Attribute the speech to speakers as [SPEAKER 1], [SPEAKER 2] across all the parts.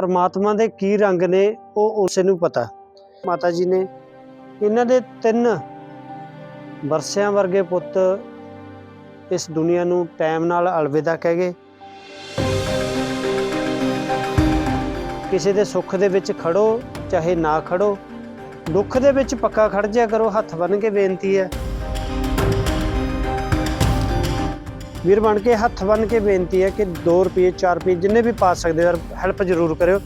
[SPEAKER 1] ਪਰਮਾਤਮਾ ਦੇ ਕੀ ਰੰਗ ਨੇ, ਉਹ ਉਸੇ ਨੂੰ ਪਤਾ। ਮਾਤਾ ਜੀ ਨੇ ਇਹਨਾਂ ਦੇ ਤਿੰਨ ਵਰਸਿਆਂ ਵਰਗੇ ਪੁੱਤ ਇਸ ਦੁਨੀਆ ਨੂੰ ਟਾਈਮ ਨਾਲ ਅਲਵਿਦਾ ਕਹਿ ਗਏ। ਕਿਸੇ ਦੇ ਸੁੱਖ ਦੇ ਵਿੱਚ ਖੜੋ, ਚਾਹੇ ਨਾ ਖੜੋ, ਦੁੱਖ ਦੇ ਵਿੱਚ ਪੱਕਾ ਖੜ ਜਿਆ ਕਰੋ, ਹੱਥ ਬੰਨ ਕੇ ਬੇਨਤੀ ਹੈ। ਵੀਰ ਬਣ ਕੇ ਹੱਥ ਬੰਨ ਕੇ ਬੇਨਤੀ ਹੈ ਕਿ 2 ਰੁਪਏ 4 ਰੁਪਏ ਜਿੰਨੇ ਵੀ ਪਾ ਸਕਦੇ ਹੋ ਹੈਲਪ ਜ਼ਰੂਰ ਕਰਿਓ।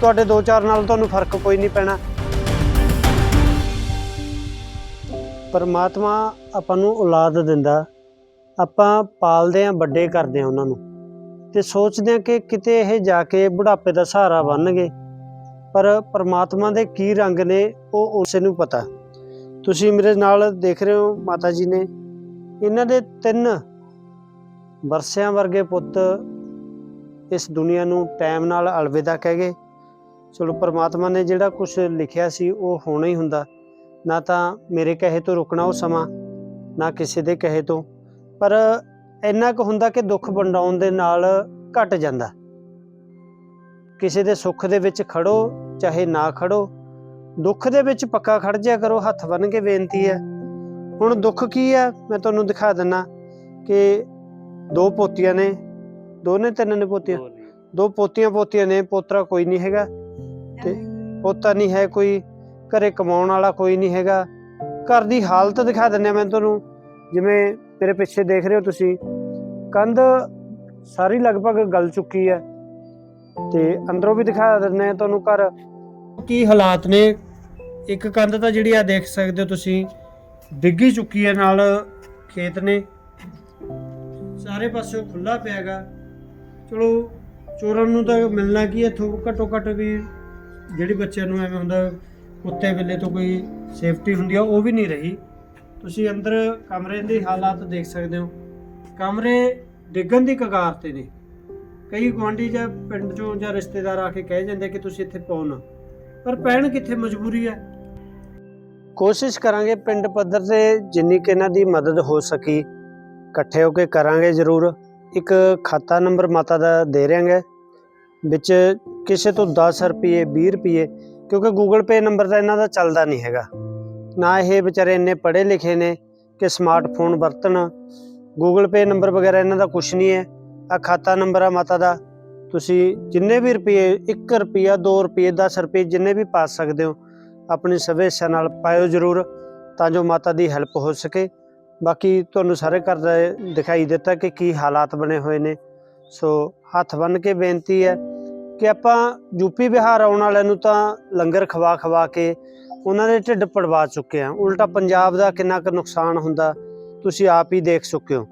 [SPEAKER 1] ਤੁਹਾਡੇ 2-4 ਨਾਲ ਤੁਹਾਨੂੰ ਫ਼ਰਕ ਕੋਈ ਨਹੀਂ ਪੈਣਾ। ਪਰਮਾਤਮਾ ਆਪਾਂ ਨੂੰ ਔਲਾਦ ਦਿੰਦਾ। ਆਪਾਂ ਪਾਲਦੇ ਆਂ ਵੱਡੇ ਕਰਦੇ ਆਂ ਉਹਨਾਂ ਨੂੰ। ਤੇ ਸੋਚਦੇ ਆਂ ਕਿ ਕਿਤੇ ਇਹ ਜਾ ਕੇ ਬੁਢਾਪੇ ਦਾ ਸਹਾਰਾ ਬਣਨਗੇ। ਪਰ ਪਰਮਾਤਮਾ ਦੇ ਕੀ ਰੰਗ ਨੇ, ਉਹ ਉਸੇ ਨੂੰ ਪਤਾ। ਤੁਸੀਂ ਮੇਰੇ ਨਾਲ ਦੇਖ ਰਹੇ ਹੋ ਮਾਤਾ ਜੀ ਨੇ। ਇਹਨਾਂ ਦੇ ਤਿੰਨ ਵਰਸਿਆਂ ਵਰਗੇ ਪੁੱਤ ਇਸ ਦੁਨੀਆ ਨੂੰ ਟਾਈਮ ਨਾਲ ਅਲਵਿਦਾ ਕਹਿ ਗਏ। ਚਲੋ ਪਰਮਾਤਮਾ ਨੇ ਜਿਹੜਾ ਕੁਝ ਲਿਖਿਆ ਸੀ ਉਹ ਹੋਣਾ ਹੀ ਹੁੰਦਾ। ਨਾ ਤਾਂ ਮੇਰੇ ਕਹੇ ਤੋਂ ਰੁਕਣਾ ਉਹ ਸਮਾਂ, ਨਾ ਕਿਸੇ ਦੇ ਕਹੇ ਤੋਂ। ਪਰ ਇੰਨਾ ਕੁ ਹੁੰਦਾ ਕਿ ਦੁੱਖ ਵੰਡਾਉਣ ਦੇ ਨਾਲ ਘਟ ਜਾਂਦਾ। ਕਿਸੇ ਦੇ ਸੁੱਖ ਦੇ ਵਿੱਚ ਖੜੋ, ਚਾਹੇ ਨਾ ਖੜੋ। ਦੁੱਖ ਦੇ ਵਿੱਚ ਪੱਕਾ ਖੜ ਜਿਆ ਕਰੋ, ਹੱਥ ਬੰਨ ਕੇ ਬੇਨਤੀ ਹੈ। ਹੁਣ ਦੁੱਖ ਕੀ ਹੈ? ਮੈਂ ਤੁਹਾਨੂੰ ਦਿਖਾ ਦਿੰਨਾ ਕਿ ਦੋ ਪੋਤੀਆਂ ਨੇ। ਦੋ ਨੇ ਤਿੰਨ ਨੇ ਪੋਤੀਆਂ। ਦੋ ਪੋਤੀਆਂ ਪੋਤੀਆਂ ਨੇ ਪੋਤਰਾ ਕੋਈ ਨਹੀਂ ਹੈਗਾ ਤੇ ਪੋਤਾ ਨਹੀਂ ਹੈ ਕੋਈ ਘਰੇ ਕਮਾਉਣ ਵਾਲਾ ਕੋਈ ਨਹੀਂ ਹੈਗਾ। ਘਰ ਦੀ ਹਾਲਤ ਦਿਖਾ ਦਿੰਨੇ ਮੈਂ ਤੁਹਾਨੂੰ। ਜਿਵੇਂ ਮੇਰੇ ਪਿੱਛੇ ਦੇਖ ਰਹੇ ਹੋ ਤੁਸੀਂ ਕੰਧ ਸਾਰੀ ਲਗਭਗ ਗਲ ਚੁੱਕੀ ਹੈ ਤੇ ਅੰਦਰੋਂ ਵੀ ਦਿਖਾ ਦਿੰਨੇ ਆ ਤੁਹਾਨੂੰ ਘਰ। ਕੀ ਹਾਲਾਤ ਨੇ? ਇੱਕ ਕੰਧ ਤਾਂ ਜਿਹੜੀ ਆ ਦੇਖ ਸਕਦੇ ਹੋ ਤੁਸੀਂ ਡਿੱਗੀ ਚੁੱਕੀ ਹੈ ਨਾਲ ਖੇਤ ਨੇ। ਸਾਰੇ ਪਾਸਿਓਂ ਖੁੱਲਾ ਪਿਆਗਾ। ਚਲੋ, ਚੋਰਾਂ ਨੂੰ ਤਾਂ ਮਿਲਣਾ ਕੀ ਹੈ? ਥੋ ਘੱਟੋ ਘੱਟ ਵੀ ਜਿਹੜੀ ਬੱਚਿਆਂ ਨੂੰ ਐਵੇਂ ਹੁੰਦਾ, ਕੁੱਤੇ ਬਿੱਲੇ ਤੋਂ ਕੋਈ ਸੇਫਟੀ ਹੁੰਦੀ ਆ, ਉਹ ਵੀ ਨਹੀਂ ਰਹੀ। ਤੁਸੀਂ ਅੰਦਰ ਕਮਰੇ ਦੇ ਹਾਲਾਤ ਦੇਖ ਸਕਦੇ ਹੋ। ਕਮਰੇ ਡਿੱਗਣ ਦੀ ਕਗਾਰ ਤੇ ਨੇ। ਕਈ ਗੁਆਂਢੀ ਜਾਂ ਪਿੰਡ ਚੋਂ ਜਾਂ ਰਿਸ਼ਤੇਦਾਰ ਆ ਕੇ ਕਹਿ ਜਾਂਦੇ ਕਿ ਤੁਸੀਂ ਇੱਥੇ ਪਾਓ ਨਾ। ਪਰ ਪੈਣ ਕਿੱਥੇ ਮਜਬੂਰੀ ਹੈ? ਕੋਸ਼ਿਸ਼ ਕਰਾਂਗੇ ਪਿੰਡ ਪੱਧਰ ਤੇ ਜਿੰਨੀ ਕਿ ਇਹਨਾਂ ਦੀ ਮਦਦ ਹੋ ਸਕੀ। ਇਕੱਠੇ ਹੋ ਕੇ ਕਰਾਂਗੇ ਜ਼ਰੂਰ। ਇੱਕ ਖਾਤਾ ਨੰਬਰ ਮਾਤਾ ਦਾ ਦੇ ਰਿਆਂਗੇ ਵਿੱਚ ਕਿਸੇ ਤੋਂ 10 ਰੁਪਏ 20 ਰੁਪਏ ਕਿਉਂਕਿ ਗੂਗਲ ਪੇ ਨੰਬਰ ਤਾਂ ਇਹਨਾਂ ਦਾ ਚੱਲਦਾ ਨਹੀਂ ਹੈਗਾ। ਨਾ ਇਹ ਵਿਚਾਰੇ ਇੰਨੇ ਪੜ੍ਹੇ ਲਿਖੇ ਨੇ ਕਿ ਸਮਾਰਟਫੋਨ ਵਰਤਣ। ਗੂਗਲ ਪੇ ਨੰਬਰ ਵਗੈਰਾ ਇਹਨਾਂ ਦਾ ਕੁਝ ਨਹੀਂ ਹੈ। ਆ ਖਾਤਾ ਨੰਬਰ ਆ ਮਾਤਾ ਦਾ। ਤੁਸੀਂ ਜਿੰਨੇ ਵੀ ਰੁਪਏ 1 ਰੁਪਿਆ 2 ਰੁਪਏ 10 ਰੁਪਏ ਜਿੰਨੇ ਵੀ ਪਾ ਸਕਦੇ ਹੋ, ਆਪਣੀ ਸਵੇਛਾ ਨਾਲ ਪਾਇਓ ਜ਼ਰੂਰ, ਤਾਂ ਜੋ ਮਾਤਾ ਦੀ ਹੈਲਪ ਹੋ ਸਕੇ। ਬਾਕੀ ਤੁਹਾਨੂੰ ਸਾਰੇ ਘਰ ਦਾ ਦਿਖਾਈ ਦਿੱਤਾ ਕਿ ਕੀ ਹਾਲਾਤ ਬਣੇ ਹੋਏ ਨੇ। ਸੋ ਹੱਥ ਬੰਨ ਕੇ ਬੇਨਤੀ ਹੈ ਕਿ ਆਪਾਂ ਯੂਪੀ ਬਿਹਾਰ ਆਉਣ ਵਾਲਿਆਂ ਨੂੰ ਤਾਂ ਲੰਗਰ ਖਵਾ ਖਵਾ ਕੇ ਉਹਨਾਂ ਦੇ ਢਿੱਡ ਪੜਵਾ ਚੁੱਕੇ ਆ ਉਲਟਾ ਪੰਜਾਬ ਦਾ ਕਿੰਨਾ ਕੁ ਨੁਕਸਾਨ ਹੁੰਦਾ, ਤੁਸੀਂ ਆਪ ਹੀ ਦੇਖ ਚੁੱਕੇ ਹੋ।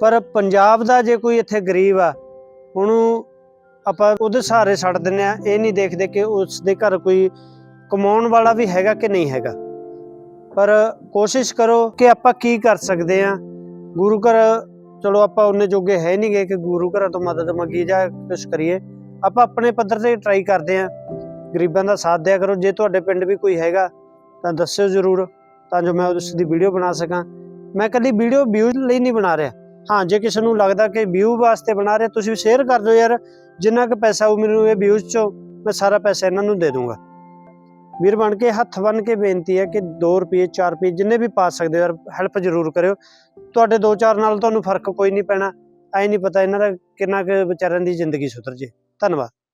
[SPEAKER 1] ਪਰ ਪੰਜਾਬ ਦਾ ਜੇ ਕੋਈ ਇੱਥੇ ਗਰੀਬ ਆ, ਉਹਨੂੰ ਆਪਾਂ ਉਹਦੇ ਸਹਾਰੇ ਛੱਡ ਦਿੰਨੇ ਆ ਇਹ ਨਹੀਂ ਦੇਖਦੇ ਕਿ ਉਸ ਦੇ ਘਰ ਕੋਈ ਕਮਾਉਣ ਵਾਲਾ ਵੀ ਹੈਗਾ ਕਿ ਨਹੀਂ ਹੈਗਾ। ਪਰ ਕੋਸ਼ਿਸ਼ ਕਰੋ ਕਿ ਆਪਾਂ ਕੀ ਕਰ ਸਕਦੇ ਆ ਗੁਰੂ ਘਰ, ਚਲੋ ਆਪਾਂ ਉਹਨੇ ਜੋਗੇ ਹੈ ਨਹੀਂ ਗਏ ਕਿ ਗੁਰੂ ਘਰਾਂ ਤੋਂ ਮਦਦ ਮੰਗੀ ਜਾਂ ਕੁਛ ਕਰੀਏ। ਆਪਾਂ ਆਪਣੇ ਪੱਧਰ ਤੇ ਟਰਾਈ ਕਰਦੇ ਆ ਗਰੀਬਾਂ ਦਾ ਸਾਥ ਦਿਆ ਕਰੋ। ਜੇ ਤੁਹਾਡੇ ਪਿੰਡ ਵੀ ਕੋਈ ਹੈਗਾ, ਤਾਂ ਦੱਸਿਓ ਜ਼ਰੂਰ, ਤਾਂ ਜੋ ਮੈਂ ਉਸ ਦੀ ਵੀਡੀਓ ਬਣਾ ਸਕਾਂ। ਮੈਂ ਕੱਲੀ ਵੀਡੀਓ ਵਿਊ ਲਈ ਨਹੀਂ ਬਣਾ ਰਿਹਾ। ਹਾਂ, ਜੇ ਕਿਸੇ ਨੂੰ ਲੱਗਦਾ ਕਿ ਵਿਊ ਵਾਸਤੇ ਬਣਾ ਰਿਹਾ, ਤੁਸੀਂ ਸ਼ੇਅਰ ਕਰ ਦਿਓ ਯਾਰ। ਜਿੰਨਾ ਕੁ ਪੈਸਾ ਉਹ ਮੈਨੂੰ ਇਹ ਵਿਊਜ਼ ਚੋਂ ਮੈਂ ਸਾਰਾ ਪੈਸਾ ਇਹਨਾਂ ਨੂੰ ਦੇ ਦੂੰਗਾ। ਵੀਰ ਬਣ ਕੇ ਹੱਥ ਬੰਨ ਕੇ ਬੇਨਤੀ ਹੈ ਕਿ 2 ਰੁਪਏ 4 ਰੁਪਏ ਜਿੰਨੇ ਵੀ ਪਾ ਸਕਦੇ ਹੋ ਯਾਰ ਹੈਲਪ ਜ਼ਰੂਰ ਕਰਿਓ। ਤੁਹਾਡੇ 2-4 ਨਾਲ ਤੁਹਾਨੂੰ ਫ਼ਰਕ ਕੋਈ ਨਹੀਂ ਪੈਣਾ। ਐ ਨਹੀਂ ਪਤਾ ਇਹਨਾਂ ਦਾ ਕਿੰਨਾ ਕੁ ਵਿਚਾਰਿਆਂ ਦੀ ਜ਼ਿੰਦਗੀ ਸੁਧਰ ਜੇ। ਧੰਨਵਾਦ।